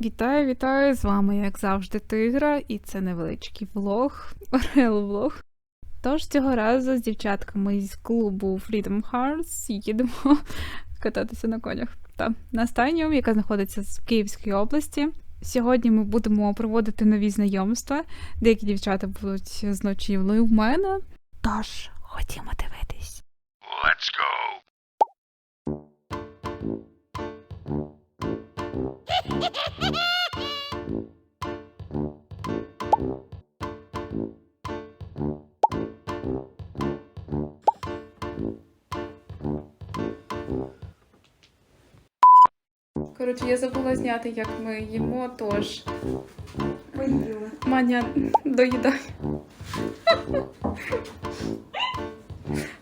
Вітаю, вітаю! З вами, як завжди, Тигра, і це невеличкий влог, орел-влог. Тож цього разу з дівчатками з клубу Freedom Hearts їдемо кататися на конях. Та на стайню, яка знаходиться в Київській області. Сьогодні ми будемо проводити нові знайомства. Деякі дівчата будуть з ночівлею в мене. Тож, ходімо дивитись. Let's go. Коротше, я забула зняти, як ми їмо, тож Поїли. Маня, доїдай.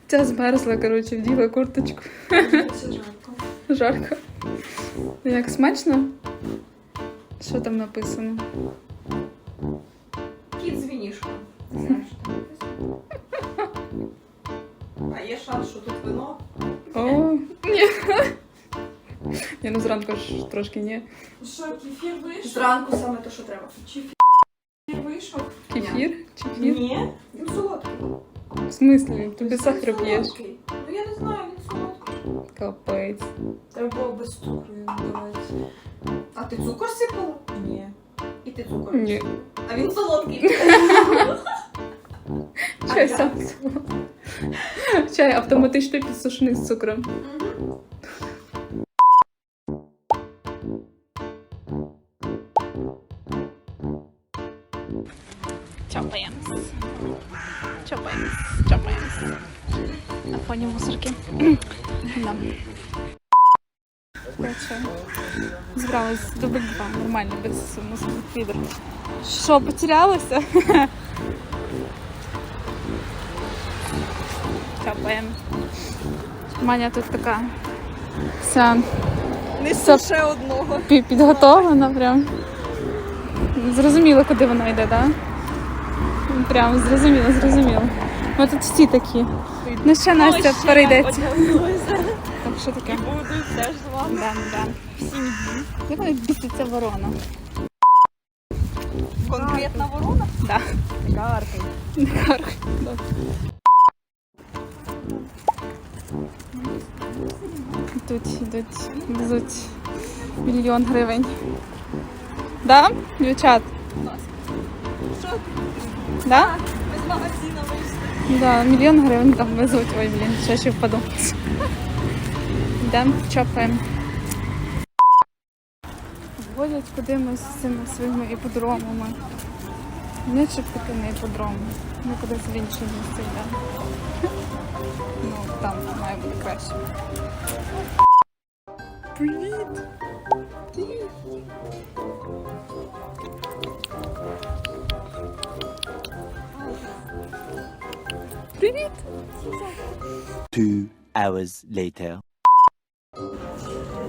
Ця змерзла, коротше, вділа курточку. Це жарко. Жарко. Як смачно? Що там написано? Кіт з вінішком. Знаєш, що там написано? А є шанс, що тут вино? О, ні. Ні, ну зранку ж трошки ні. Що, кефір вийшов? Зранку саме те, що треба. Чи кефір вийшов? Кефір? Чефір? Ні. Він солодкий. В смислі? Тобі Він сахар п'єш? солодкий. Капець. Треба було без цукру давати. А ти цукор сипала? Ні. І ти цукор? Ні. А він солодкий. Чай сам. Чай автоматично підсушений з цукром. Мгм. Чапаємось. Чапаємось. Чапаємось. На фоні мусорки. Да. Короче, збиралась дубль два. Нормально, без мусорних підер. Що, потерялася? Чапаємо. Маня тут така вся Несу ще одного. пі- підготовлена прям. Зрозуміло, куди вона йде, так? Да? Прям зрозуміло, зрозуміло. Ми тут всі такі. Ну ще Настя перейдеться. Так, що таке? Буду теж з вами. Да, да. Всім Як вона біситься ворона? Конкретна ворона? Да. Каркай. Гарно. Тут йдуть, везуть мільйон гривень. Да, дівчат? Що? Да? Ми з магазину вийшли. Да, мільйон гривень там везуть. Ой, блін, ще ще впаду. Йдемо, чопаємо. Водять кудимось з цими своїми іподромами. Не чіпити на іподром. Ми кудись в інше місце йдемо. Ну, там має бути краще. Привіт! Hours later.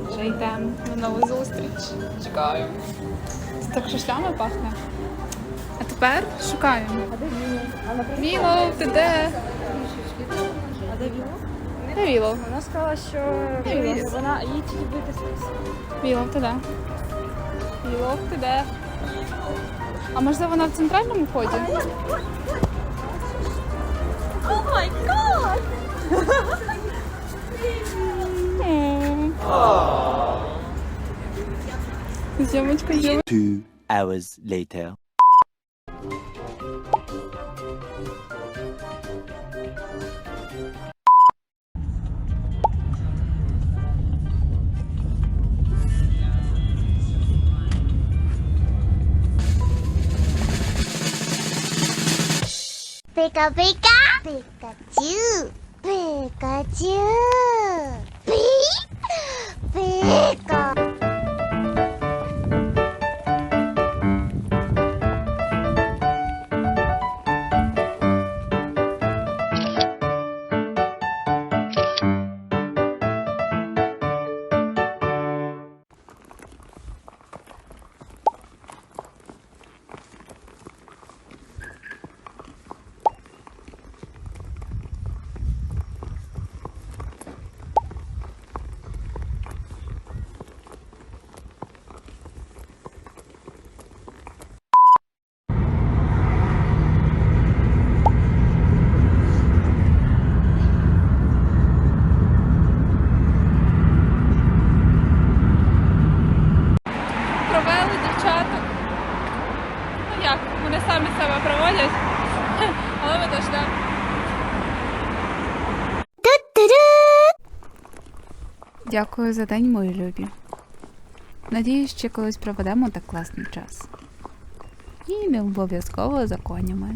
Вже йдемо на нову зустріч. Чекаю. Це так шашлями пахне. А тепер шукаємо. Віло, ти де? А де Віло? Де Віло? Вона сказала, що Віло. вона їй тільки витиснеться. Віло, ти де? Віло, ти де? А можливо вона в центральному ході? О май гад! Зйомочка, зйомочка. Two hours later. Pika pika Pikachu ピカチュウピーピカ Дякую за день, мої любі. Надіюсь, ще колись проведемо так класний час. І не обов'язково за конями.